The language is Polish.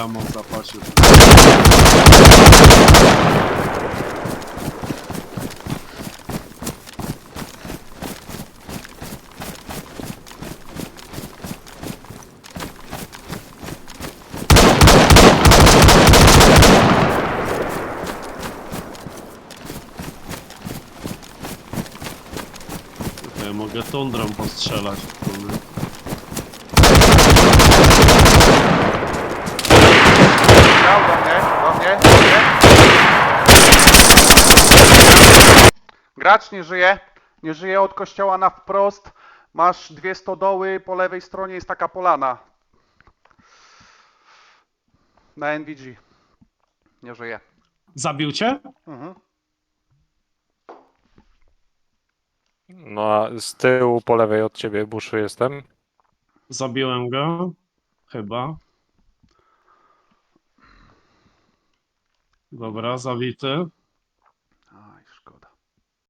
Ja mam w zapasie. Ja mogę tundrą postrzelać. kurde. Gracz nie żyje. Nie żyje od kościoła na wprost. Masz dwie stodoły, po lewej stronie jest taka polana. Na NVG. Nie żyje. Zabił cię? Mhm. No a z tyłu po lewej od ciebie buszu jestem. Zabiłem go. Chyba. Dobra, zabity.